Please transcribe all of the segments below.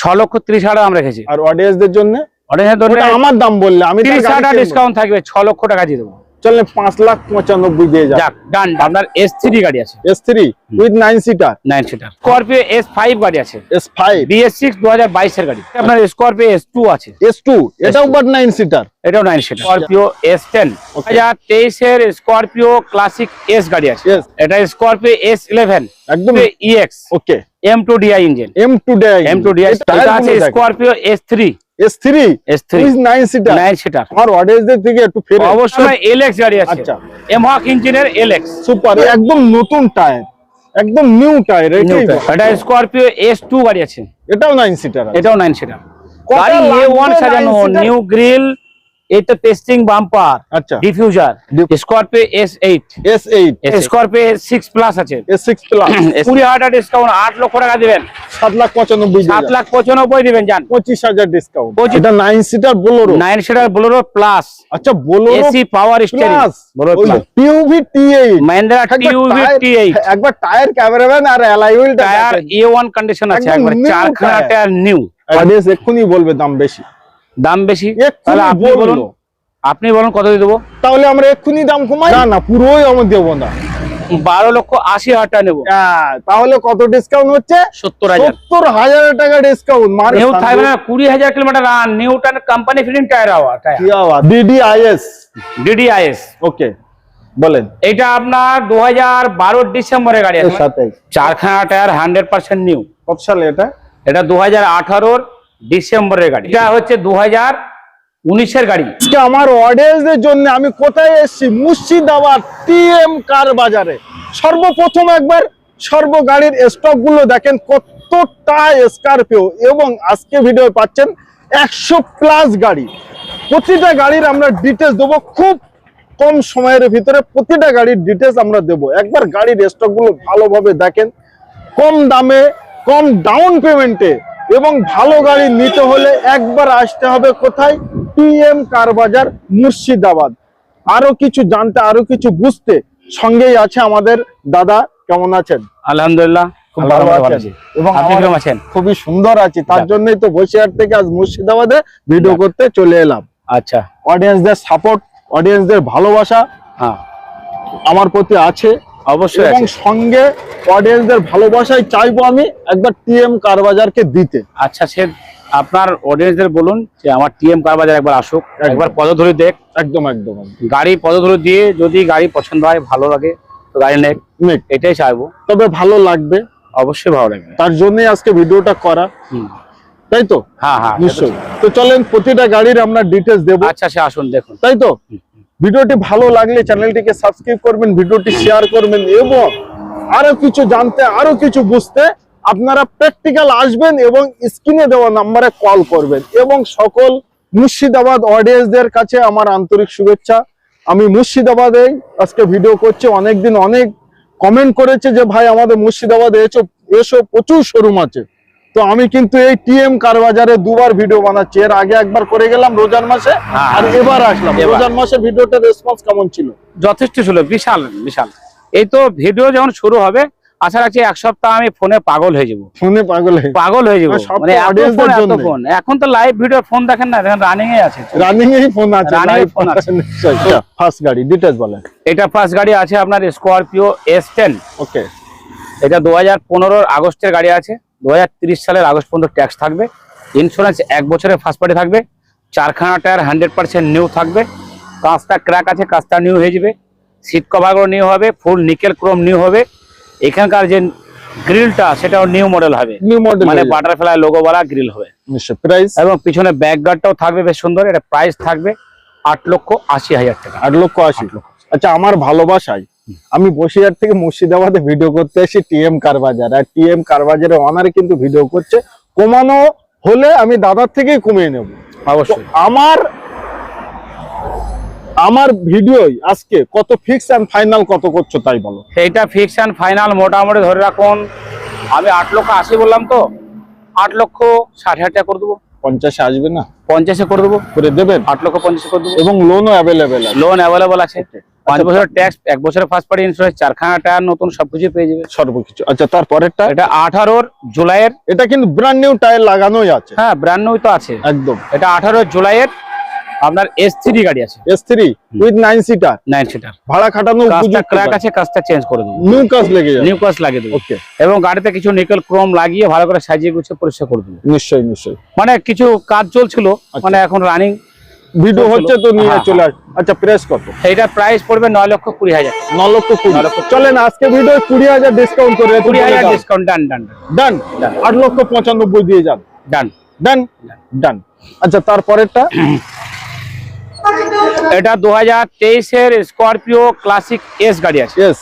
ছ লক্ষ ত্রিশ হাজার দাম রেখেছি। আর অডিয়েন্সদের জন্য? অডিয়েন্স জন্য আমার দাম বললে আমি ত্রিশ হাজার ডিসকাউন্ট থাকবে ছ লক্ষ টাকা দিয়ে দেবো। চলেন পাঁচ লাখ পঁচানব্বই দিয়ে যাক ডান আপনার এস থ্রি গাড়ি আছে। S three with nine seater nine seater Scorpio S five গাড়ি আছে। এস ফাইভ বিএস সিক্স দু হাজার বাইশের গাড়ি। আপনার স্করপিও এস টু আছে। এস টু এটাও বাট নাইন সিটার এটাও nine seater Scorpio S ten দু হাজার তেইশের স্করপিও ক্লাসিক এস গাড়ি আছে। এটা স্করপিও এস ইলেভেন একদম। EX okay M two DI engine M two day M two DI আছে Scorpio S three S three S three with nine seater nine seater আমার অডিয়েন্সদের থেকে একটু ফেরে অবশ্যই এলএক্স গাড়ি আছে। আচ্ছা। এমহক ইঞ্জিনের এলএক্স সুপার একদম নতুন টায়ার একদম নিউ টায়ার এটা স্করপিও এস টু গাড়ি আছে। এটাও নাইন সিটার এটাও নাইন সিটার গাড়ি এ ওয়ান লাগবে সাজানো নিউ গ্রিল তো টেস্টিং বাম্পার আচ্ছা। Diffuser Scorpio S eight S eight Scorpio S six plus আছে। এস সিক্স প্লাস কুড়ি হাজার ডিসকাউন্ট আট লক্ষ টাকা দিবেন। সাত লাখ পঁচানব্বই সাত লাখ পঁচানব্বই দিবেন ডিসকাউন্ট এটা seater Bolero seater Bolero plus আচ্ছা Bolero AC power steering plus Bolero plus TUV T Mahindra TUV T একবার টায়ার ক্যামেরাম্যান আর হুইল টায়ার কন্ডিশন আছে একবার new চারখানা টায়ার নিউ এক্ষুনি বলবে দাম বেশি। দাম বেশি? তাহলে আপনি বলুন আপনি বলুন কত দিয়ে দেবো? তাহলে আমরা এক্ষুনি দাম কমাই? না না পুরোই আমার দেবো না। বারো লক্ষ আশি হাজার টাকা নেব। হ্যাঁ, তাহলে কত ডিসকাউন্ট হচ্ছে? সত্তর হাজার। সত্তর হাজার টাকা ডিসকাউন্ট নিউ থাকবে না কুড়ি হাজার kilometre run Newton company film tyre tyre. DDIS DDIS okay বলেন। এটা আপনার দু হাজার বারোর ডিসেম্বরের গাড়ি আছে। চারখানা টায়ার হান্ড্রেড পার্সেন্ট নিউ। কত সালে এটা? এটা দু হাজার আঠারোর ডিসেম্বরের গাড়ি। এটা হচ্ছে দু হাজার উনিশের গাড়ি। আজকে আমার অডিয়েন্সদের জন্য আমি কোথায় এসেছি? মুর্শিদাবাদ টিএম কার বাজারে। সর্বপ্রথম একবার সর্ব গাড়ির স্টকগুলো দেখেন কতটা স্করপিও এবং আজকে ভিডিও পাচ্ছেন একশো প্লাস গাড়ি। প্রতিটা গাড়ির আমরা ডিটেলস দেবো খুব কম সময়ের ভিতরে প্রতিটা গাড়ির ডিটেলস আমরা দেবো। একবার গাড়ির স্টকগুলো ভালোভাবে দেখেন। কম দামে কম ডাউন পেমেন্টে এবং ভালো গাড়ি নিতে হলে একবার আসতে হবে কোথায়? টিএম কার বাজার মুর্শিদাবাদ। আরও কিছু জানতে আরও কিছু বুঝতে সঙ্গেই আছে আমাদের দাদা কেমন আছেন? আলহামদুলিল্লাহ খুব ভালো এবং আছেন? খুবই সুন্দর আছি। তার জন্যই তো বসিরহাট থেকে আজ মুর্শিদাবাদে ভিডিও করতে চলে এলাম। আচ্ছা। অডিয়েন্সদের সাপোর্ট অডিয়েন্সদের ভালোবাসা হ্যাঁ। আমার প্রতি আছে। অবশ্যই এবং। সঙ্গে অডিয়েন্সদের ভালোবাসাই চাইব আমি একবার টিএম কারবাজারকে দিতে। আচ্ছা সে আপনার অডিয়েন্সদের বলুন যে আমার টিএম কার বাজার একবার আসুক একবার পদধূলি দেখ। একদম একদম। গাড়ি পদধূলি দিয়ে যদি গাড়ি পছন্দ হয় ভালো লাগে তো গাড়ি নেক। নেক। এটাই চাইব। তবে ভালো লাগবে। অবশ্যই ভালো লাগবে। তার জন্যই আজকে ভিডিওটা করা। তাই তো? হ্যাঁ হ্যাঁ নিশ্চয়ই। তো চলেন প্রতিটা গাড়ির আমরা ডিটেলস দেবো। আচ্ছা সে আসুন দেখুন। তাই তো? ভিডিওটি ভালো লাগলে চ্যানেলটিকে সাবস্ক্রাইব করবেন, ভিডিওটি শেয়ার করবেন এবং আরও কিছু জানতে, আরও কিছু বুঝতে আপনারা প্র্যাকটিক্যাল আসবেন এবং স্ক্রিনে দেওয়া নাম্বারে কল করবেন এবং সকল মুর্শিদাবাদ অডিয়েন্সদের কাছে আমার আন্তরিক শুভেচ্ছা। আমি মুর্শিদাবাদে আজকে ভিডিও করছি, অনেকদিন অনেক কমেন্ট করেছে যে, ভাই, আমাদের মুর্শিদাবাদে এসো এসো, প্রচুর শোরুম আছে। তো আমি কিন্তু এই টিএম কারবাজারে দুবার ভিডিও বানাচ্ছি। এর আগে একবার করে গেলাম রোজার মাসে হ্যাঁ। আর এবার আসলাম। রোজার মাসে ভিডিওটার রেসপন্স কেমন ছিল? যথেষ্ট ছিল বিশাল বিশাল। এই তো ভিডিও যখন শুরু হবে আশা রাখছি এক সপ্তাহ আমি ফোনে পাগল হয়ে যাব। ফোনে পাগল হয়ে পাগল হয়ে যাব। মানে এত ফোন জন্যে। ফোন এখন তো লাইভ ভিডিও ফোন দেখেন না দেখেন রানিং এ আছে রানিং এই ফোন আছে। এ live আছে। ফার্স্ট গাড়ি ডিটেলস বলেন। এটা ফার্স্ট গাড়ি আছে আপনার স্করপিও এস টেন ওকে এটা দু হাজার পনেরোর আগস্টের গাড়ি আছে। দু সালের আগস্ট পর্যন্ত ট্যাক্স থাকবে। ইন্স্যুরেন্স এক বছরের ফার্স্ট পার্টি থাকবে। চারখানা টায়ার হান্ড্রেড পার্সেন্ট নিউ থাকবে। কাঁচটা ক্র্যাক আছে কাঁচটা নিউ হয়ে যাবে। সিট কভারগুলো নিউ হবে ফুল নিকেল ক্রোম নিউ হবে। এখানকার যে গ্রিলটা সেটাও নিউ মডেল হবে। নিউ মডেল মানে বাটারফ্লাই লোগোওয়ালা গ্রিল হবে। নিশ্চয় প্রাইস এবং পিছনে ব্যাক গার্ডটাও থাকবে বেশ সুন্দর। এটা প্রাইস থাকবে আট লক্ষ আশি হাজার টাকা। আট লক্ষ আশি। লক্ষ আচ্ছা আমার ভালোবাসাই আমি বসিরহাট থেকে মুর্শিদাবাদে ভিডিও করতে এসেছি টিএম কারবাজার আর টিএম কারবাজারের অনারে কিন্তু ভিডিও করছে। কমানো হলে আমি দাদার থেকেই কমিয়ে নেব। অবশ্যই। আমার আমার ভিডিওই আজকে কত ফিক্স এন্ড ফাইনাল কত করছ তাই বলো। সেইটা ফিক্স অ্যান্ড ফাইনাল মোটামুটি ধরে রাখুন। আমি আট লক্ষ আশি বললাম তো। আট লক্ষ ষাট হাজার টাকা করে দেবো। পঞ্চাশে আসবে না? পঞ্চাশে করে দেবো। করে দেবেন? আট লক্ষ পঞ্চাশে করে দেবো। এবং লোনও অ্যাভেলেবেল আছে। লোন অ্যাভেলেবল আছে। পাঁচ আচ্ছা, বছরের ট্যাক্স এক বছরের ফার্স্ট পার্টি ইন্স্যুরেন্স চারখানা টায়ার নতুন সবকিছু পেয়ে যাবে। সর্বকিছু আচ্ছা তারপরেরটা? এটা আঠারোর জুলাইয়ের এটা কিন্তু ব্র্যান্ড নিউ টায়ার লাগানোই আছে। হ্যাঁ ব্র্যান্ড নিউ তো আছে। একদম। এটা আঠারো জুলাইয়ের আপনার এস থ্রি গাড়ি আছে। S three with nine seater nine seater ভাড়া খাটানো ক্র্যাক আছে কাজটা চেঞ্জ করে দেবো। নিউ কাজ লেগে যাবে। নিউ কাজ লাগিয়ে দেবো। ওকে এবং গাড়িতে কিছু নিকেল ক্রোম লাগিয়ে ভালো করে সাজিয়ে গুছিয়ে পরিষ্কার করে দেবো। নিশ্চয়ই নিশ্চয়ই। মানে কিছু কাজ চলছিল আচ্ছা। মানে এখন রানিং ভিডিও। হচ্ছে তো নিয়ে হ্যাঁ, চলে আস। আচ্ছা প্রেস কত? এইটার প্রাইস পড়বে নয় লক্ষ কুড়ি হাজার। ন লক্ষ কুড়ি। চলেন আজকে ভিডিও কুড়ি হাজার ডিসকাউন্ট করে কুড়ি হাজার ডিসকাউন্ট ডান ডান ডান আট লক্ষ পঁচানব্বই দিয়ে যান। ডান ডান ডান আচ্ছা তারপরেরটা? এটা দু হাজার তেইশের স্করপিও ক্লাসিক এস গাড়ি আছে। Yes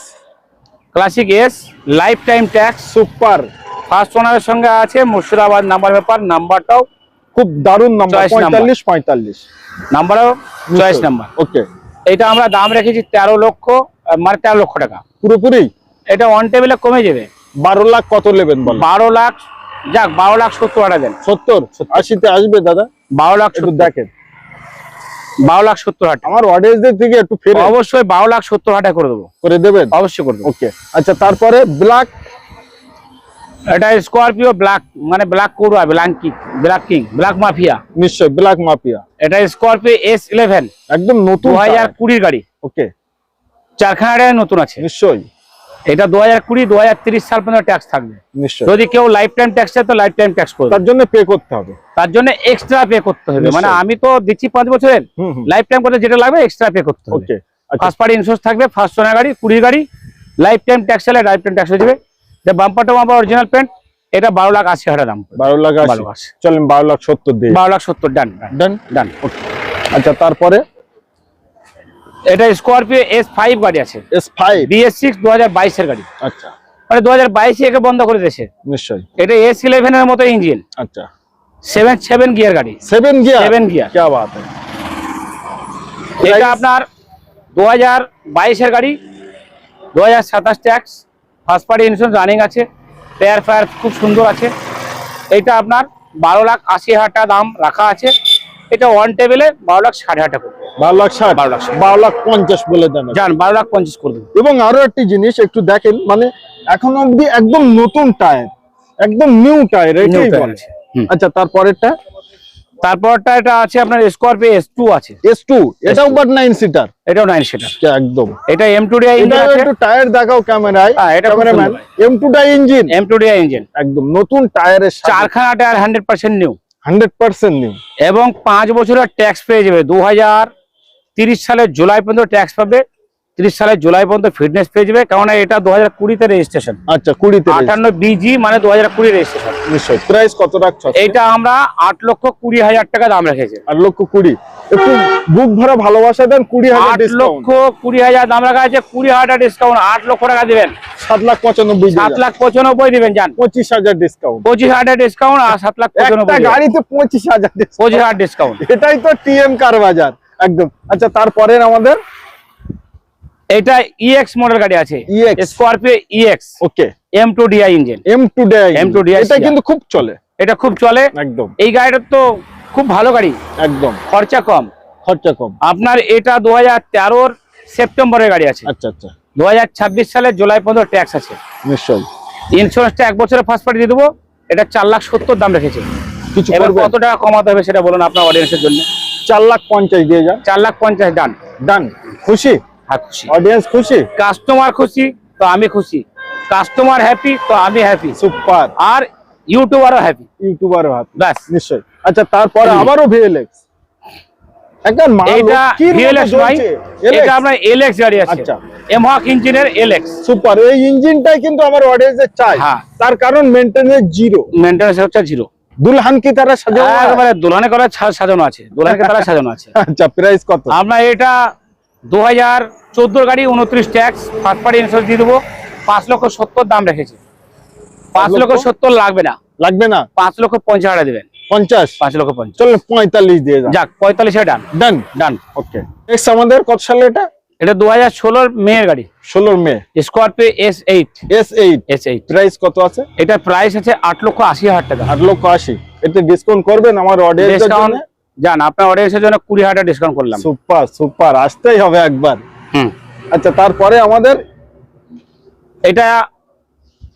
classic S lifetime tax super first ওনারের সঙ্গে আছে মুর্শিদাবাদ নাম্বার ব্যাপার নাম্বারটাও খুব দারুণ নাম্বার. পঁয়তাল্লিশ পঁয়তাল্লিশ। নাম্বারও চয়েস নাম্বার ওকে এটা আমরা দাম রেখেছি তেরো লক্ষ মানে তেরো লক্ষ টাকা। পুরোপুরি? এটা অন টেবিলে কমে যাবে। বারো লাখ কত নেবেন বল বারো লাখ যাক বারো লাখ সত্তর হাজার দেন। সত্তর? আশিতে আসবে দাদা? বারো লাখ একটু দেখেন। বারো লাখ সত্তর হাজার আমার অডিয়েন্সদের থেকে একটু ফিরে। অবশ্যই বারো লাখ সত্তর হাজার করে দেবো। করে দেবেন? অবশ্যই করে দেবো। ওকে আচ্ছা তারপরে ব্ল্যাক এটা স্করপিও ব্ল্যাক মানে black কোরুয়া black king black king black mafia নিশ্চয় ব্ল্যাক মাফিয়া এটা স্করপিও এস ইলেভেন একদম দু নতুন হাজার কুড়ির গাড়ি। ওকে। চারখানা নতুন আছে। নিশ্চয়ই। এটা দু হাজার কুড়ি দু হাজার তিরিশ সাল পর্যন্ত ট্যাক্স থাকবে। নিশ্চয় যদি কেউ লাইফ টাইম ট্যাক্স চায় তো লাইফ টাইম ট্যাক্স করবে। তার জন্য পে করতে হবে। তার জন্য এক্সট্রা পে করতে হবে। মানে আমি তো দিচ্ছি পাঁচ বছরের। লাইফ টাইম করতে যেটা লাগবে এক্সট্রা পে করতে হবে। ওকে ফার্স্ট পার্টি ইন্স্যুরেন্স থাকবে ফার্স্ট সোনা গাড়ি কুড়ি গাড়ি লাইফ টাইম ট্যাক্স চাইলে লাইফ টাইম ট্যাক্স হয়ে যাবে। বাম্পারটা বাম্পার অরিজিনাল প্যান্ট এটা বারো লাখ আশি হাজার দাম। বারো লাখ বারো চলেন বারো লাখ সত্তর দিয়ে। বারো লাখ সত্তর ডান ডান ডান আচ্ছা তারপরে? এটা স্করপিও এস ফাইভ গাড়ি আছে। এস ফাইভ বিএস সিক্স দু হাজার বাইশের গাড়ি। আচ্ছা। মানে দু হাজার বাইশে একে বন্ধ করে দিয়েছে। নিশ্চয়ই। এটা এস ইলেভেন এর মতো ইঞ্জিন আচ্ছা। সেভেন সেভেন গিয়ার গাড়ি। সেভেন গিয়ার সেভেন গিয়ার কে বাত। এটা আপনার দু হাজার বাইশের গাড়ি। দু হাজার সাতাশ tax. First party insurance running আছে টায়ার ফায়ার খুব সুন্দর আছে। এটা আপনার বারো লাখ আশি হাজার টাকা দাম রাখা আছে। এটা ওয়ান টেবিলে বারো লাখ ষাট হাজার টাকা। বারো লাখ ষাট? বারো লাখ বারো লাখ পঞ্চাশ বলে দেন যান বারো লাখ পঞ্চাশ করে এবং আরও একটি জিনিস একটু দেখেন মানে এখন একদম নতুন টায়ার একদম নিউ টায়ার আচ্ছা তারপরেরটা? তারপরটা এটা আছে আপনার স্করপিও এস টু আছে। এস টু এটাও বাট নাইন সিটার এটাও নাইন সিটার একদম। এটা এম টু ডিআই ইঞ্জিন আছে। একটু টায়ার দেখাও ক্যামেরায় হ্যাঁ, এটা ক্যামেরাম্যান সুন্দর। এম টু টাই engine M two DI engine একদম নতুন টায়ারের চারখানা tyre hundred percent new hundred percent new এবং পাঁচ বছরের ট্যাক্স পেয়ে যাবে। দু হাজার তিরিশ সালের জুলাই পর্যন্ত ট্যাক্স পাবে। তিরিশ সালের জুলাই পর্যন্ত ফিটনেস পেয়ে যাবে কারণ এটা দু হাজার কুড়িতে রেজিস্ট্রেশন আচ্ছা কুড়িতে আটান্ন বিজি মানে দু হাজার কুড়ি রেজিস্ট্রেশন নিশ্চয় প্রাইস কত রাখছ এইটা আমরা আট লক্ষ কুড়ি হাজার টাকা দাম রেখেছি। আর লক্ষ কুড়ি। একটু বুক ভরা ভালোবাসা দেন কুড়ি হাজার আট লক্ষ কুড়ি হাজার দাম রাখা আছে কুড়ি হাজার ডিসকাউন্ট আট লক্ষ টাকা দিবেন। সাত লাখ পঁচানব্বই সাত লাখ পঁচানব্বই দিবেন যান। পঁচিশ হাজার ডিসকাউন্ট পঁচিশ হাজার ডিসকাউন্ট আর সাত লাখ পঁচানব্বই। গাড়িতে পঁচিশ হাজার পঁচিশ হাজার ডিসকাউন্ট এটাই তো টিএম কার বাজার একদম। আচ্ছা তারপরে আমাদের এটা ইএক্স মডেল গাড়ি আছে। Scorpio EX okay. M two DI engine M two day M2DI এটা কিন্তু খুব চলে। এটা খুব চলে। একদম। এই গাড়িটার তো খুব ভালো গাড়ি। একদম। খরচা কম। খরচা কম। আপনার এটা দু হাজার তেরোর সেপ্টেম্বরের গাড়ি আছে। আচ্ছা আচ্ছা। দু হাজার ছাব্বিশ সালের জুলাই পর্যন্ত ট্যাক্স আছে। নিশ্চয়ই। ইন্স্যুরেন্সটা এক বছরের ফার্স্ট পার্টি দিয়ে দেবো। এটা চার লাখ সত্তর দাম রেখেছে। কিছু এবার কত টাকা কমাতে হবে সেটা বলুন আপনার অডিয়েন্সের জন্য। চার লাখ পঞ্চাশ দিয়ে যান। চার লাখ পঞ্চাশ ডান ডান খুশি? হ্যাঁ খুশি। অডিয়েন্স খুশি? কাস্টমার খুশি তো আমি খুশি। কাস্টমার হ্যাপি তো আমি হ্যাপি সুপার আর ইউটিউবারও হ্যাপি ইউটিউবারও হাত ব্যাস। নিশ্চয়ই। আচ্ছা তারপরে আবারও ভিএলএক্স একটা এটা ভিএলএক্স জ্বলছে। এটা আপনার এলএক্স গাড়ি আছে। আচ্ছা। এমহক ইঞ্জিনের এলএক্স সুপার এই ইঞ্জিনটাই কিন্তু আমার অডিয়েন্সের চাই। হ্যাঁ। তার কারণ মেনটেনেন্স জিরো মেনটেন্স হচ্ছে জিরো দুলহান কি তারা সাজানো আছে? একেবারে দুলহানে করা সাজানো আছে। দুলহানকে তারা সাজানো আছে। আচ্ছা প্রাইস কত? আমরা এটা দু হাজার চোদ্দোর গাড়ি উনত্রিশ ট্যাক্স ফার্স্ট পার্টি ইন্স্যুরেন্স দিয়ে দেবো। পাঁচ লক্ষ সত্তর দাম রেখেছি। পাঁচ লক্ষ? সত্তর লাগবে না। লাগবে না? পাঁচ লক্ষ পঞ্চাশ হাজার দেবেন। পঞ্চাশ? পাঁচ লক্ষ পঞ্চাশ। চলেন পঁয়তাল্লিশ দিয়ে যাক পঁয়তাল্লিশ হাজার ডান ডান ডান ওকে নেক্সট আমাদের কত সালে এটা? এটা দু হাজার ষোলোর মেয়ের গাড়ি। ষোলোর May Scorpio S eight S eight S eight price কত আছে? এটা প্রাইস আছে আট লক্ষ আশি হাজার টাকা। আট লক্ষ আশি। এতে ডিসকাউন্ট করবেন আমার অর্ডার ডিসকাউন্ট যান আপনার অডিয়েন্সের জন্য কুড়ি হাজার ডিসকাউন্ট করলাম। সুপার সুপার আসতেই হবে একবার। হুম। আচ্ছা তারপরে আমাদের এটা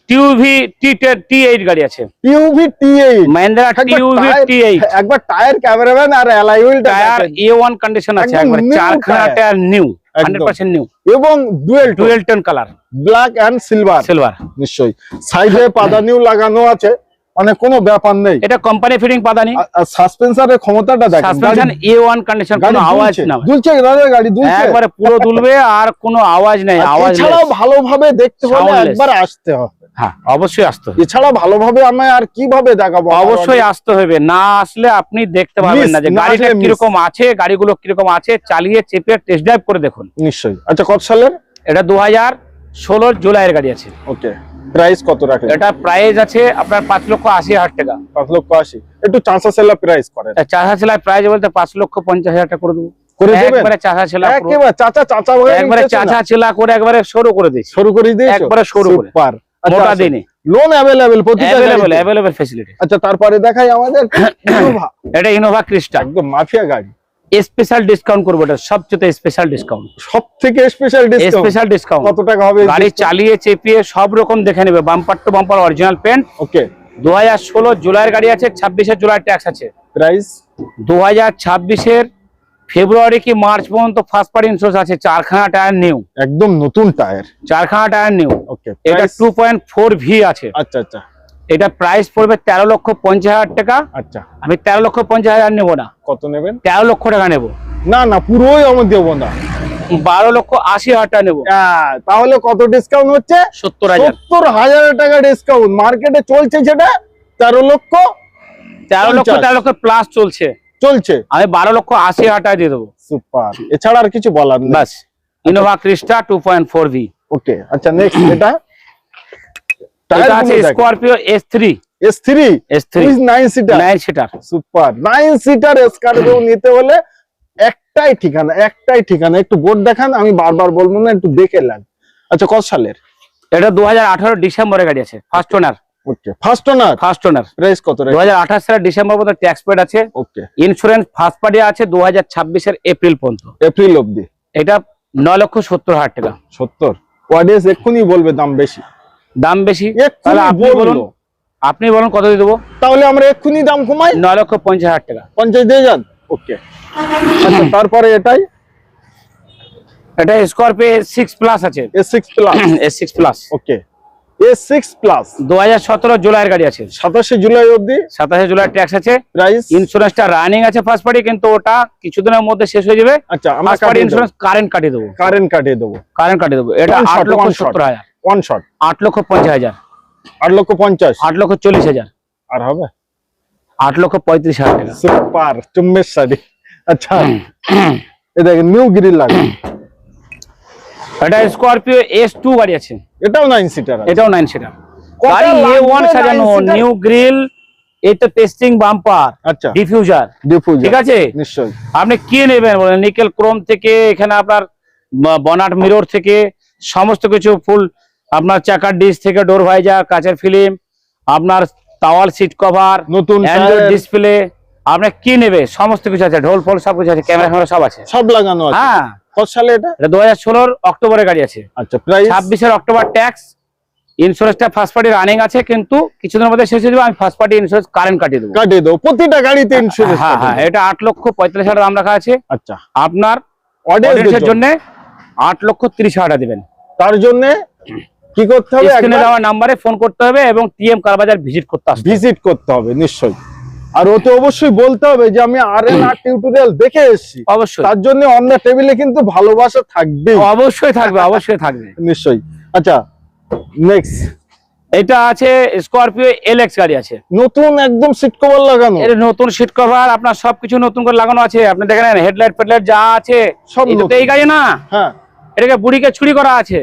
টিউভি টি টি এইট গাড়ি আছে। TUV T eight Mahindra TUV T eight একবার tyre cameraman R alloy wheel tyre A one condition আছে একবার। চারখানা টায়ার নিউ একদম। হান্ড্রেড পার্সেন্ট নিউ এবং dual dual tone colour black and silver silver নিশ্চয়ই। সাইডে পাদানিও লাগানো আছে। মানে কোনো ব্যাপার নেই। এটা কোম্পানি ফিটিং পাদানি। সাসপেন্সারের ক্ষমতাটা দেখেন সাসপেনশন এ ওয়ান কন্ডিশন কোনো আওয়াজ না। দুলছে দাদা গাড়ি দুলছে? একবারে পুরো দুলবে আর কোনো আওয়াজ নেই আর আওয়াজ এছাড়াও ভালোভাবে দেখতে হলে Soundless। একবার আসতে হবে। হ্যাঁ অবশ্যই আসতে হবে। এছাড়া ভালোভাবে আমি আর কীভাবে দেখাবো? অবশ্যই আসতে হবে। না আসলে আপনি দেখতে Miss, না যে গাড়িটা কীরকম আছে গাড়িগুলো কীরকম আছে চালিয়ে চেপে টেস্ট ড্রাইভ করে দেখুন। নিশ্চয়ই। আচ্ছা কত সালের? এটা দু হাজার ষোলোর জুলাইয়ের গাড়ি আছে। ওকে প্রাইস কত রাখেন এটা প্রাইস আছে আপনার পাঁচ লক্ষ আশি হাজার টাকা। পাঁচ লক্ষ আশি। একটু চাঁচা সেলা প্রাইস করেন। চাষা ছেলার প্রাইস বলতে পাঁচ লক্ষ পঞ্চাশ হাজার টাকা করে দেবো। করে দেবেন? একবারে ছেলা পুরো- একেবারে চাচা চাচা একবারে না? ছেলা করে একবারে শুরু করে দিয়েছি। শুরু করে দিয়েছ? একবারে শুরু করে। সুপার। মোটা দিনে। লোন অ্যাভেলেবেল প্রতিটা গাড়িতে। অ্যাভেলেবল ফেসিলিটি আচ্ছা তারপরে দেখাই আমাদের Innova, এটা ইনোভা ক্রিস্টা একদম মাফিয়া গাড়ি। স্পেশাল ডিসকাউন্ট করব এটা সবচেয়ে স্পেশাল ডিসকাউন্ট সব থেকে স্পেশাল ডিসকাউন্ট স্পেশাল ডিসকাউন্ট কত টাকা হবে গাড়ি চালিয়ে চেপিয়ে সব রকম দেখে নেবে bumper to bumper original paint okay. দু হাজার ষোলো জুলাইয়ের গাড়ি আছে ছাব্বিশে জুলাই ট্যাক্স আছে। প্রাইস দু হাজার ছাব্বিশের ফেব্রুয়ারি কি মার্চ পর্যন্ত ফার্স্ট পার্টি ইন্স্যুরেন্স আছে চারখানা টায়ার নিউ একদম নতুন টায়ার চারখানা টায়ার নিউ ওকে এটা টু পয়েন্ট ফোর ভি আছে। আচ্ছা আচ্ছা। এটা প্রাইস পড়বে তেরো লক্ষ পঞ্চাশ হাজার টাকা। আচ্ছা। আমি তেরো লক্ষ পঞ্চাশ হাজার নেব না। কত নেবেন? তেরো লক্ষ টাকা নেব। না না পুরোই আমার দেবো না। বারো লক্ষ আশি হাজার টাকা নেব। হ্যাঁ, তাহলে কত ডিসকাউন্ট হচ্ছে? সত্তর হাজার। সত্তর হাজার টাকা ডিসকাউন্ট মার্কেটে চলছে যেটা তেরো লক্ষ তেরো লক্ষ তেরো লক্ষ প্লাস চলছে। চলছে। আমি বারো লক্ষ আশি হাজার টাকা দিয়ে দেবো। সুপার এছাড়া আর কিছু বলার Innova Crysta two point four V okay আচ্ছা নেক্সট এটা? এটা আছে Scorpio S three S three S three nine seater nine seater super nine seater Scorpio নিতে হলে একটাই ঠিকানা একটাই ঠিকানা। একটু বোর্ড দেখান আমি বারবার বলব না একটু দেখে নেন। আচ্ছা কত সালের? এটা দু হাজার আঠারো ডিসেম্বরে গাড়ি আছে first owner okay first owner first owner price কত দু হাজার আঠাশ সালের ডিসেম্বর পর্যন্ত ট্যাক্স পেড আছে। ওকে ইন্স্যুরেন্স ফার্স্ট পার্টি আছে দু হাজার ছাব্বিশের এপ্রিল পর্যন্ত। এপ্রিল অবধি। এটা ন লক্ষ সত্তর হাজার টাকা। সত্তর। অডিয়েন্স এক্ষুনি বলবে দাম বেশি। দাম বেশি তাহলে আপনি বলুন। আপনি বলুন কত দিয়ে দেবো? তাহলে আমরা এক্ষুনি দাম কমাই। ন লক্ষ পঞ্চাশ হাজার টাকা। পঞ্চাশ দিয়ে যান। ওকে। আচ্ছা তারপরে এটাই? এটা স্করপিও এস সিক্স প্লাস আছে। S six plus S six plus okay. S six plus দু হাজার সতেরো জুলাইয়ের গাড়ি আছে। সাতাশে জুলাই অবধি। সাতাশে জুলাই ট্যাক্স আছে। প্রাইস ইন্স্যুরেন্সটা রানিং আছে ফার্স্ট পার্টি কিন্তু ওটা কিছুদিনের মধ্যে শেষ হয়ে যাবে। আচ্ছা আমরা ইন্স্যুরেন্স কারেন্ট কাটিয়ে দেবো। কারেন্ট কাটিয়ে দেবো। কারেন্ট কাটিয়ে দেবো। এটা আট লক্ষ সত্তর হাজার। ওয়ান শট আট লক্ষ পঞ্চাশ হাজার। আট লক্ষ পঞ্চাশ। আট লক্ষ চল্লিশ হাজার। আর হবে? আট লক্ষ পঁয়ত্রিশ হাজার টাকা। সুপার চুম্বেশ শাড়ি। আচ্ছা এ দেখেন নিউ গ্রিল লাগে এটা স্করপিও এস টু গাড়ি আছে। এটাও নাইন সিটার এটাও নাইন সিটার গাড়ি এ ওয়ান সাজানো নিউ গ্রিল তো টেস্টিং বাম্পার আচ্ছা। ডিফিউজার ডিফুজ ঠিক আছে? নিশ্চয়ই। আপনি কি নেবেন বলেন? নিকেল ক্রোম থেকে এখানে আপনার বনাট মিরর থেকে সমস্ত কিছু ফুল আপনার চাকার ডিস থেকে ডোর ভাইজার কাচের ফিল্ম আপনার তাওয়াল সিট কভার নতুন ডিসপ্লে আপনি কি নেবে? সমস্ত কিছু আছে ঢোল ফোল সব কিছু আছে ক্যামেরা ফ্যামেরা সব আছে। সব লাগানো আছে। হ্যাঁ। কত সালে এটা? এটা দু হাজার ষোলোর অক্টোবরে গাড়ি আছে। আচ্ছা প্রাইস ছাব্বিশের অক্টোবর ট্যাক্স ইন্স্যুরেন্সটা ফার্স্ট পার্টি রানিং আছে কিন্তু কিছুদিনের মধ্যে শেষ হয়ে যাবে আমি ফার্স্ট পার্টি ইন্স্যুরেন্স কারেন্ট কাটিয়ে দেবো। কাটিয়ে দেবো। প্রতিটা গাড়িতে ইন্স্যুরেন্স হ্যাঁ হ্যাঁ এটা আট লক্ষ পঁয়তাল্লিশ হাজার দাম রাখা আছে। আচ্ছা। আপনার অডিয়েন্সের জন্য জন্য আট লক্ষ তিরিশ হাজার দিবেন। তার জন্য কি করতে হবে? স্ক্রিনে দেওয়া নাম্বারে ফোন করতে হবে এবং টিএম কারবাজার ভিজিট করতে আসতে হবে। ভিজিট করতে হবে নিশ্চয়ই। আর ওতে অবশ্যই বলতে হবে যে আমি আর এন আর টিউটোরিয়াল দেখে এসেছি। অবশ্যই। তার জন্য অন্য টেবিলে কিন্তু ভালোবাসা থাকবে অবশ্যই থাকবে অবশ্যই থাকবে। নিশ্চয়ই। আচ্ছা নেক্সট এটা আছে স্করপিও এলএক্স গাড়ি আছে। নতুন একদম সিট কভার লাগানো। এর নতুন সিট কভার আপনার সবকিছু নতুন করে লাগানো আছে। আপনি দেখেন হেডলাইট ফেডলাইট যা আছে। সব। এই গাড়ি না? হ্যাঁ। এটাকে বুড়িকে ছুরি করা আছে।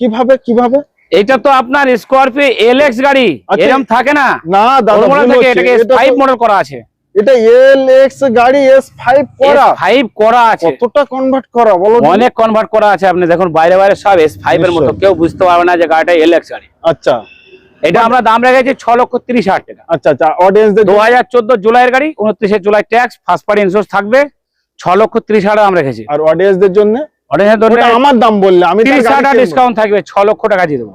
কীভাবে কীভাবে? এটা তো আপনার স্করপিও এলএক্স গাড়ি। আচ্ছা। এরকম থাকে না? না দাদা থেকে এটাকে এটা ফাইভ মডেল করা আছে। এটা এল এক্স গাড়ি এস ফাইভ করা। ফাইভ করা আছে। কতটা কনভার্ট করা বলো অনেক কনভার্ট করা আছে। আপনি দেখুন বাইরে বাইরে সব এস ফাইভ এর মতো। কেউ বুঝতে পারবে না যে গাড়িটা এলএক্স গাড়ি। আচ্ছা। এটা আমরা দাম রেখেছি ছ লক্ষ তিরিশ হাজার টাকা। আচ্ছা আচ্ছা অডিয়েন্সদের দু হাজার চোদ্দ জুলাইয়ের গাড়ি উনত্রিশে July tax first party insurance থাকবে। ছ লক্ষ তিরিশ হাজার দাম রেখেছি। আর অডিয়েন্সদের জন্য? অডিয়েন্স আমার দাম বললে আমি। ডিসকাউন্ট থাকবে ছ লক্ষ টাকা দিয়ে দেবো।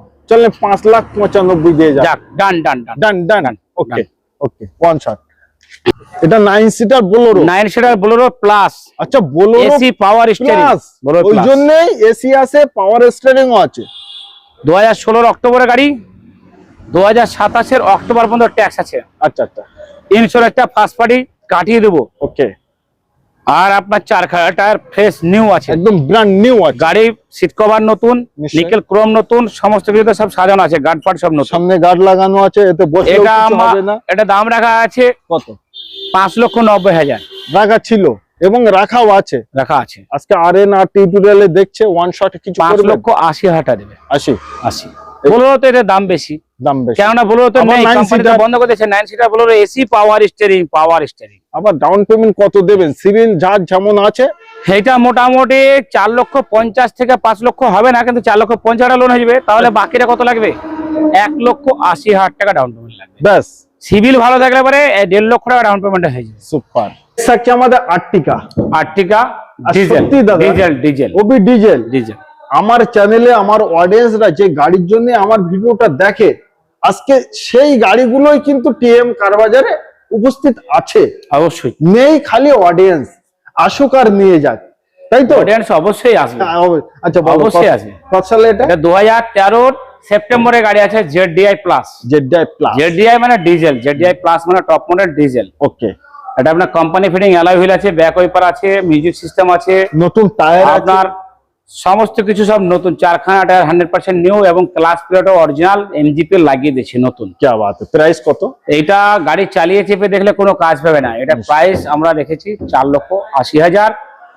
পাঁচ লাখ পঁচানব্বই দিয়ে যাক done done done done done okay okay one shot এটা nine seater Bolero nine seater Bolero plus আচ্ছা বোলোরো এসি পাওয়ার স্টিয়ারিং ওই জন্যই এসি আছে পাওয়ার স্টিয়ারিং আছে। দু হাজার ষোলোর অক্টোবরের গাড়ি দু হাজার সাতাশের অক্টোবর পর্যন্ত ট্যাক্স আছে। আচ্ছা আচ্ছা। ইন্স্যুরেন্সটা ফার্স্ট পার্টি কাটিয়ে দেবো। ওকে আর আপনার চার খাটার ফ্রেশ নিউ আছে। একদম ব্র্যান্ড নিউ আছে। গাড়ি সিট কভার নতুন নিকেল ক্রোম নতুন সমস্ত কিছু সব সাজানো আছে গার্ড পার্ট সব নতুন। সামনে গার্ড লাগানো আছে এতে বসে এটা হবে না। এটা দাম রাখা আছে কত? পাঁচ লক্ষ 90 হাজার। রাখা ছিল এবং রাখাও আছে। রাখা আছে। আজকে আর এন আর টিউটোরিয়ালে দেখছে ওয়ান শট কিছু পাঁচ লক্ষ 80 হাজার টাকা দেবে। 80 80 বোলোরোতে এর দাম বেশি। দাম বেশি। কেননা বোলোরোতে নেই কোম্পানিটা বন্ধ করে দিয়েছে 9 seater Bolero AC power steering power steering আবার ডাউন পেমেন্ট কত দেবেন? সিভিল যা যেমন আছে। সেটা মোটামুটি 4 লক্ষ 50 থেকে 5 লক্ষ হবে না কিন্তু 4 লক্ষ 50 টাকা লোন হয়ে তাহলে বাকিটা কত লাগবে? 1 লক্ষ 80 হাজার টাকা ডাউন পেমেন্ট লাগবে। ব্যাস। সিভিল ভালো থাকলে পরে 1.5 লক্ষ টাকা ডাউন পেমেন্ট হয়ে যাবে। সুপার। স্যার কি আমাদের Ertiga Ertiga diesel diesel diesel Obi diesel diesel আমার চ্যানেলে আমার অডিয়েন্সরা যে গাড়ির জন্য আমার ভিডিওটা দেখে আজকে সেই গাড়িগুলোই কিন্তু টিএম কারবাজারে উপস্থিত আছে। অবশ্যই। নেই খালি অডিয়েন্স আসুক আর নিয়ে যাক। তাই তো? অডিয়েন্স অবশ্যই আসবে। হ্যাঁ, আচ্ছা অবশ্যই আসবে। কত সালে এটা? এটা দু হাজার তেরোর সেপ্টেম্বরে গাড়ি আছে ZDI plus ZDI plus ZDI মানে ডিজেল জেডিআই প্লাস মানে টপ মডেল ডিজেল। ওকে এটা আপনার কোম্পানি ফিটিং অ্যালয় হুইল আছে ব্যাক ওয়াইপার আছে মিউজিক সিস্টেম আছে নতুন টায়ার আছে। আপনার সমস্ত কিছু সব নতুন। চারখানা টায়ার হান্ড্রেড পার্সেন্ট নিউ এবং ক্লাস প্লেটও অরিজিনাল এমজিপি লাগিয়ে দিয়েছে নতুন। বাত প্রাইস কত? এটা গাড়ি চালিয়ে চেপে দেখলে কোনো কাজ পাবে না। এটা প্রাইস আমরা রেখেছি চার লক্ষ আশি হাজার।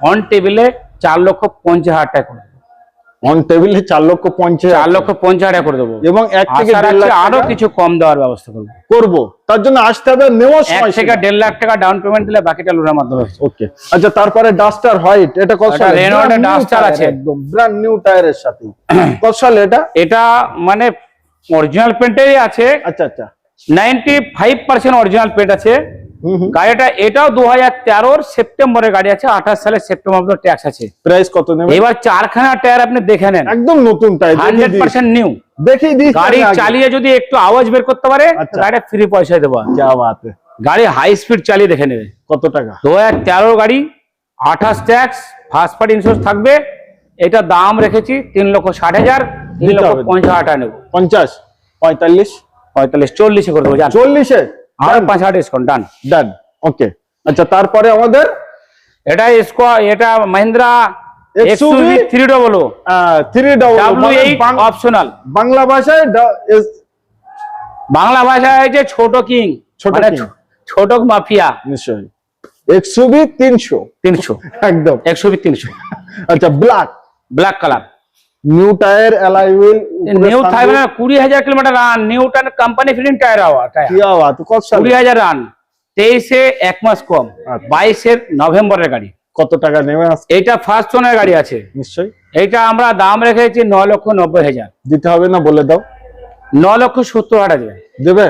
অন টেবিলে চার লক্ষ পঞ্চাশ হাজার টাকা। অন টেবিলে চার লক্ষ পঞ্চাশ চার লক্ষ পঞ্চাশ হাজার করে দেবো। এবং এক থেকে আরও কিছু কম দেওয়ার ব্যবস্থা করব। করব। তার জন্য আসতে হবে নেওয়ার এক সময় থেকে দেড় লাখ টাকা ডাউন পেমেন্ট দিলে বাকিটা লোনের মাধ্যমে ওকে আচ্ছা তারপরে ডাস্টার হোয়াইট এটা কত সালে tire আছে। একদম ব্র্যান্ড নিউ টায়ারের সাথে। কত সালে এটা? এটা মানে অরিজিনাল পেন্টেরই আছে। আচ্ছা আচ্ছা। Ninety five percent original paint আছে। গাড়িটা এটাও দু হাজার তেরোর সেপ্টেম্বরের গাড়ি আছে আঠাশ সালের সেপ্টেম্বর ট্যাক্স আছে। প্রাইস কত নেবে এবার চারখানা টায়ার আপনি দেখে নেন। একদম নতুন টায়ার হান্ড্রেড পার্সেন্ট নিউ। দিই গাড়ি চালিয়ে যদি একটু আওয়াজ বের করতে পারে আচ্ছা। গাড়িটা ফ্রি পয়সায় দেবো। গাড়ি হাই স্পিড চালিয়ে দেখে নেবে। কত টাকা? দু হাজার গাড়ি আঠাশ ট্যাক্স ফার্স্ট পার্টি ইন্স্যুরেন্স থাকবে। এটা দাম রেখেছি তিন লক্ষ ষাট হাজার তিন লক্ষ। পঞ্চাশ হাজার টাকা নেব। পঞ্চাশ পঁয়তাল্লিশ? পঁয়তাল্লিশ চল্লিশে করে দেবো চল্লিশে? আর পাঁচ হাজার ডিসকাউন্ট ডান ডান ওকে আচ্ছা তারপরে আমাদের এটা স্কোয়া এটা Mahindra three double three double optional Bangla ভাষায় বাংলা ভাষায় হয়েছে ছোট কিং। ছোট মানে ছোট মাফিয়া। নিশ্চয়ই। এক্সুভি তিনশো। তিনশো। একদম। একশোবি তিনশো। আচ্ছা black black colour new tyre alloy wheel new না কুড়ি হাজার kilometre run Newton company fitting tyre হওয়া টায়ার কি বাত কত সালে? কুড়ি হাজার রান তেইশে এক মাস কম আচ্ছা। বাইশের নভেম্বরের গাড়ি। কত টাকা নেবে আজকে? এইটা ফার্স্ট ওনের গাড়ি আছে। নিশ্চয়ই। এইটা আমরা দাম রেখেছি ন লক্ষ নব্বই হাজার। দিতে হবে না বলে দাও। ন লক্ষ সত্তর হাজার দেবেন। দেবে?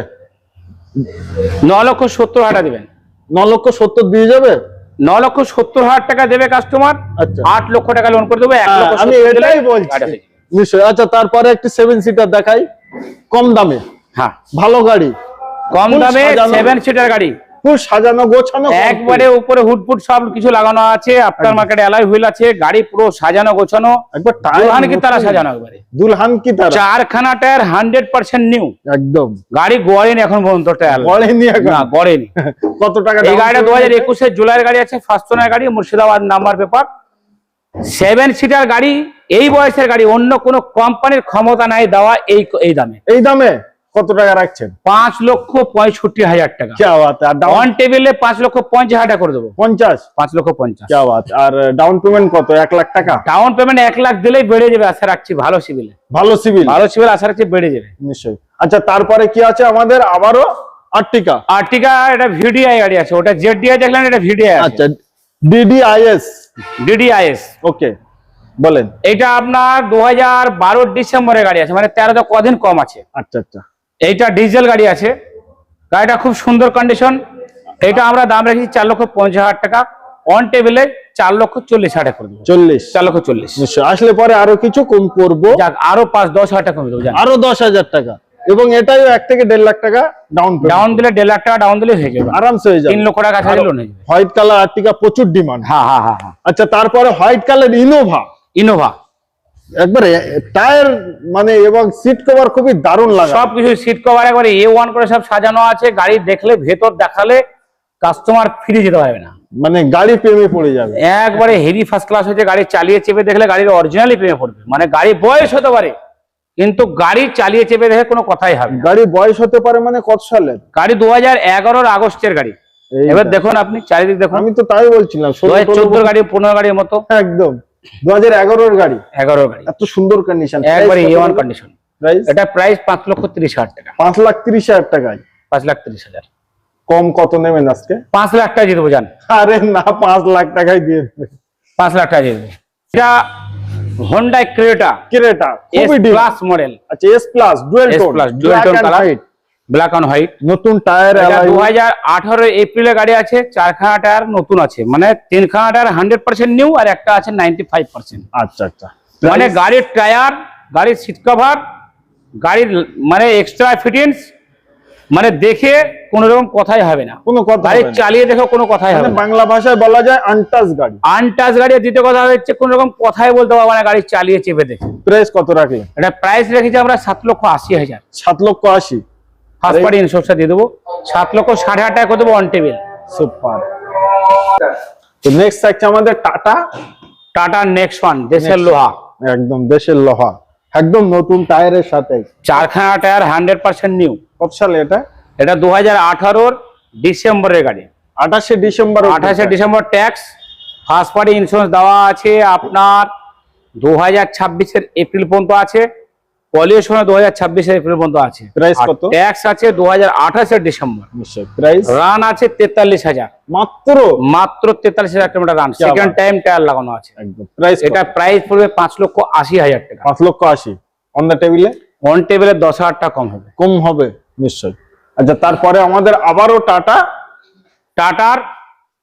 ন লক্ষ সত্তর হাজার দেবেন। ন লক্ষ সত্তর দিয়ে যাবে? ন লক্ষ সত্তর হাজার টাকা দেবে কাস্টমার আচ্ছা। আট লক্ষ টাকা লোন করে দেবো হ্যাঁ, আমি এটাই বলছি। নিশ্চয়ই। আচ্ছা তারপরে একটি সেভেন সিটার দেখাই। কম দামে। হ্যাঁ। ভালো গাড়ি। কম দামে সেভেন সিটার গাড়ি। খুব সাজানো গোছানো একবারে উপরে হুটফুট সব কিছু লাগানো আছে আফটার মার্কেট অ্যালয় হুইল আছে গাড়ি পুরো সাজানো গোছানো। একবার দুলহান কি তারা সাজানো একবারে? দুলহান কি তারা? চারখানা টায়ার হান্ড্রেড পার্সেন্ট নিউ একদম। গাড়ি গড়েনি এখন পর্যন্ত টায়ার গড়েনি না গড়েনি। কত টাকা এই গাড়িটা হাজার আছে? একুশের জুলাইয়ের গাড়ি আছে ফার্স্ট ওনার গাড়ি Murshidabad number paper seven seater গাড়ি এই বয়সের গাড়ি অন্য কোনো কোম্পানির ক্ষমতা নাই দেওয়া এই এই দামে। এই দামে? কত টাকা রাখছেন? পাঁচ লক্ষ পঁয়ষট্টি হাজার টাকা। ডাউন টেবিলে পাঁচ লক্ষ পঞ্চাশ হাজার করে দেবো। পঞ্চাশ? পাঁচ লক্ষ পঞ্চাশ। আর ডাউন পেমেন্ট কত? এক লাখ টাকা? ডাউন পেমেন্ট এক লাখ দিলেই বেড়ে যাবে আশা রাখছি ভালো সিভিল ভালো সিভিল ভালো সিভিল আশা রাখছি বেড়ে যাবে। নিশ্চয়ই। আচ্ছা তারপরে কি আছে আমাদের? আবারও আর্টিকা। আর্টিকা এটা ভিডিআই গাড়ি আছে ওটা জেডিআই দেখলেন এটা ভিডিআই আচ্ছা ডিডিআইএস ডিডিআইএস ওকে বলেন। এটা আপনার দু হাজার ডিসেম্বরের গাড়ি আছে মানে তেরোতে কদিন কম আছে। আচ্ছা আচ্ছা। এইটা ডিজেল গাড়ি আছে। গাড়িটা খুব সুন্দর কন্ডিশন এটা আমরা দাম রেখেছি চার লক্ষ পঞ্চাশ হাজার টাকা। অন টেবিলে চার লক্ষ চল্লিশ হাজার করে দেবো। চল্লিশ। চার লক্ষ চল্লিশ। আসলে পরে আরও কিছু কম করব। যাক আরও পাঁচ দশ হাজার টাকা কমে দেবো আরও দশ হাজার টাকা। এবং এটাই এক থেকে দেড় লাখ টাকা ডাউন ডাউন দিলে দেড় লাখ টাকা ডাউন দিলে হয়ে যাবে। আরামসে হয়ে যাবে। তিন লক্ষ টাকা লোন হয়ে হোয়াইট কালার আর্টিকা প্রচুর ডিমান্ড হ্যাঁ হ্যাঁ হ্যাঁ হ্যাঁ। আচ্ছা তারপরে হোয়াইট কালার ইনোভা ইনোভা একবারে টায়ার মানে এবং সিট কভার খুবই দারুণ লাগা। সব কিছু সিট কভার একবারে এ ওয়ান করে সব সাজানো আছে গাড়ি দেখলে ভেতর দেখালে কাস্টমার ফিরে যেতে পারবে না। মানে গাড়ি প্রেমে পড়ে যাবে। একবারে হেভি ফার্স্ট ক্লাস হচ্ছে গাড়ি চালিয়ে চেপে দেখলে গাড়ির অরিজিনালি প্রেমে পড়বে। মানে গাড়ি বয়স হতে পারে কিন্তু গাড়ি চালিয়ে চেপে দেখে কোনো কথাই হবে গাড়ি বয়স হতে পারে মানে কত সালের গাড়ি দু হাজার এগারোর আগস্টের গাড়ি। এবার দেখুন আপনি চারিদিক দেখুন। আমি তো তাই বলছিলাম দু হাজার চোদ্দোর গাড়ি পনেরো গাড়ির মতো। একদম। দু হাজার এগারোর গাড়ি। এগারোর গাড়ি। এত সুন্দর কন্ডিশন একবারে ওয়ান কন্ডিশন প্রাইস এটা প্রাইস পাঁচ লক্ষ তিরিশ হাজার টাকা। পাঁচ লাখ তিরিশ হাজার টাকায়। পাঁচ লাখ তিরিশ হাজার। কম কত নেবেন আজকে? পাঁচ লাখ টাকা দিয়ে দেবো জান। আরে না পাঁচ লাখ টাকায় দিয়ে দেবে। পাঁচ লাখ টাকা দিয়ে দেবো। এটা ক্রেটা ক্রেটা এস খুবই প্লাস মডেল আচ্ছা S plus dual tone plus dual tone colour black and white নতুন টায়ার দু হাজার আঠারো এপ্রিলে গাড়ি আছে চারখানা টায়ার নতুন আছে। মানে তিনখানা টায়ার হান্ড্রেড পার্সেন্ট নিউ আর একটা আছে নাইনটি ফাইভ পার্সেন্ট আচ্ছা আচ্ছা। মানে গাড়ির টায়ার গাড়ির সিট কভার গাড়ির মানে এক্সট্রা ফিটিংস মানে দেখে কোনো রকম কথাই হবে না। কোনো কথা গাড়ি চালিয়ে দেখে কোনো কথাই মানে হবে বাংলা ভাষায় বলা যায় আনটাচ গাড়ি। আনটাচ গাড়ি দ্বিতীয় কথা হচ্ছে কোনো রকম কথাই বলতে পারব না গাড়ি চালিয়ে চেপে দেখে। প্রাইস কত রাখলেন? এটা প্রাইস রেখেছি আমরা সাত লক্ষ আশি হাজার। সাত লক্ষ আশি। ফার্স্ট পার্টি ইন্স্যুরেন্সটা দিয়ে দেবো। সাত লক্ষ ষাট হাজার টাকা করে দেবো অন টেবিল সুপার তো নেক্সট থাকছে আমাদের টাটা। টাটা নেক্সট ওয়ান দেশের লোহা। একদম দেশের লোহা। একদম নতুন টায়ারের সাথে। চারখানা টায়ার হান্ড্রেড পার্সেন্ট নিউ কত সালে এটা? এটা দু হাজার আঠারোর ডিসেম্বরের গাড়ি। আঠাশে ডিসেম্বর আঠাশে December tax first party insurance দেওয়া আছে আপনার দু হাজার ছাব্বিশের এপ্রিল পর্যন্ত আছে। পলিউশন দু হাজার ছাব্বিশের এপ্রিল পর্যন্ত আছে। প্রাইস কত? ট্যাক্স আছে দু হাজার আঠাশের ডিসেম্বর। প্রাইস রান আছে তেতাল্লিশ হাজার। মাত্র? মাত্র তেতাল্লিশ হাজার kilometre run second time tyre লাগানো আছে। প্রাইস এটা প্রাইস পড়বে পাঁচ লক্ষ আশি হাজার টাকা। পাঁচ লক্ষ আশি। অন দ্য টেবিলে অন টেবিলে দশ হাজারটা কম হবে। কম হবে নিশ্চয় আচ্ছা তারপরে আমাদের আবারও টাটা টাটার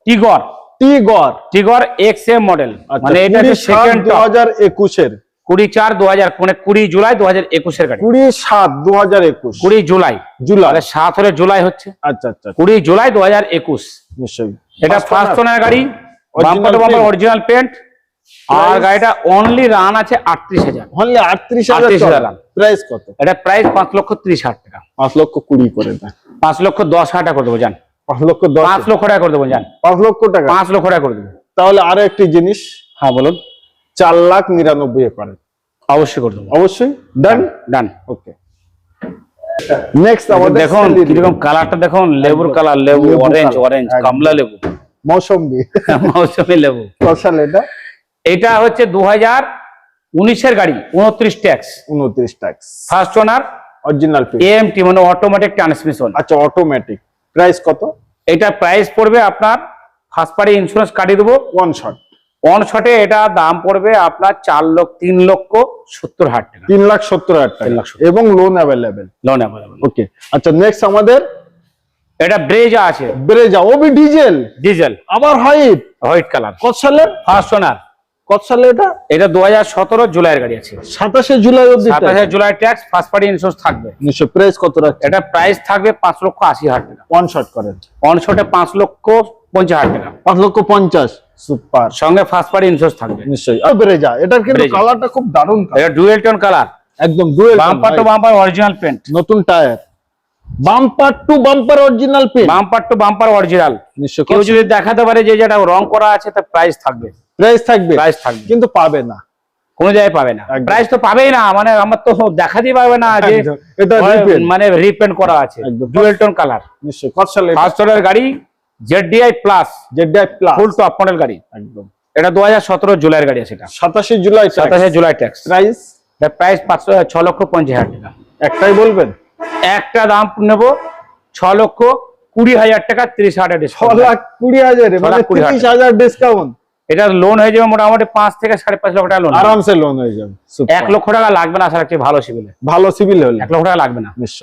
Tigor Tigor Tigor X M model মানে এটা সেকেন্ড দু হাজার একুশের। কুড়ি চার দু হাজার মানে কুড়ি জুলাই দু হাজার একুশের গাড়ি। কুড়ি সাত দু হাজার একুশ। কুড়ি জুলাই। জুলাই। সাত হলে জুলাই হচ্ছে। আচ্ছা আচ্ছা কুড়ি জুলাই দু হাজার একুশ। নিশ্চয়ই। এটা ফার্স্ট? ওনার গাড়ি। বাম্পার বাম্পার অরিজিনাল পেন্ট আর গাড়িটা অনলি রান আছে আটত্রিশ হাজার। অনলি আটত্রিশ হাজার 38,000 টাকা। প্রাইস কত? এটা প্রাইস পাঁচ লক্ষ ত্রিশ হাজার টাকা। পাঁচ লক্ষ কুড়ি করে পাঁচ লক্ষ দশ হাজার টাকা করে দেবো যান পাঁচ লক্ষ দশ পাঁচ লক্ষ টাকা করে দেবো যান পাঁচ লক্ষ টাকা। পাঁচ লক্ষ টাকা করে দেবো। তাহলে আরও একটি জিনিস। হ্যাঁ বলুন। চার লাখ নিরানব্বই করেন অবশ্যই করে দেবো। অবশ্যই? ডান ডান ওকে নেক্সট আমাদের দেখুন কীরকম কালারটা দেখুন লেবুর কালার লেবু অরেঞ্জ অরেঞ্জ। কমলা লেবু। মৌসুমি লেবু। এটা? এটা হচ্ছে দু হাজার উনিশের গাড়ি উনত্রিশ ট্যাক্স। উনত্রিশ tax. First owner original AMT মানে অটোমেটিক ট্রান্সমিশন আচ্ছা অটোমেটিক প্রাইস কত? এটা প্রাইস পড়বে আপনার ফার্স্ট পার্টি ইন্স্যুরেন্স কাটিয়ে দেবো। ওয়ান শট অন শটে এটা দাম পড়বে আপনার চার লক্ষ তিন লক্ষ সত্তর হাজার টাকা। তিন লাখ সত্তর হাজার টাকা। এবং loan available loan available okay আচ্ছা নেক্সট আমাদের এটা ব্রেজা আছে। ব্রেজা ওবি ডিজেল ডিজেল আবার হাইট হোয়াইট কালার কত সালের? ফার্স্ট ওনার কত সালে এটা? এটা দু হাজার সতেরো জুলাইয়ের গাড়ি আছে। সাতাশে জুলাই অব্দি সাতাশে July tax first party insurance থাকবে। নিশ্চয় প্রাইস কত রাখছে? এটা প্রাইস থাকবে পাঁচ লক্ষ আশি হাজার টাকা। ওয়ান শট করেন। অন শটে পাঁচ লক্ষ পঞ্চাশ হাজার টাকা। পাঁচ লক্ষ পঞ্চাশ। সুপার সঙ্গে ফার্স্ট পার্টি ইন্স্যুরেন্স থাকবে। নিশ্চয়ই। আর ব্রেজা এটার কিন্তু কালারটা খুব দারুণ colour। এটা ডুয়েল টোন কালার একদম dual bumper to bumper original paint নতুন tyre bumper to bumper original pen bumper to bumper original নিশ্চয় কেউ যদি দেখাতে পারে যে যেটা রং করা আছে তার প্রাইস থাকবে। প্রাইস থাকবে। প্রাইস থাকবে। কিন্তু পাবে না। কোনো জায়গায় পাবে না। প্রাইস তো পাবেই না। মানে আমার তো দেখাতেই পারবে না যে এটা মানে রিপেন্ট করা আছে। একদম। ডুয়েল টোন কালার কত গাড়ি ZDI plus ZDI plus full top model গাড়ি। একদম। এটা দু হাজার সতেরো জুলাইয়ের গাড়ি আছে এটা সাতাশে জুলাই সাতাশে জুলাই ট্যাক্স প্রাইস প্রাইস পাঁচশো ছ লক্ষ পঞ্চাশ হাজার টাকা। একটাই বলবেন? একটা দাম নেব ছ লক্ষ কুড়ি হাজার টাকা তিরিশ হাজার ছ ডিসকাউন্ট লাখ কুড়ি হাজারে ছ মানে লাখ কুড়ি হাজার। তিরিশ হাজার ডিসকাউন্ট এটা লোন হয়ে যাবে মোটামুটি পাঁচ থেকে সাড়ে পাঁচ লক্ষ টাকা লোন আরামসে লোন হয়ে যাবে। এক লক্ষ টাকা লাগবে না আশা রাখছি ভালো সিভিলে ভালো সিভিল হলে। এক লক্ষ টাকা লাগবে না। নিশ্চয়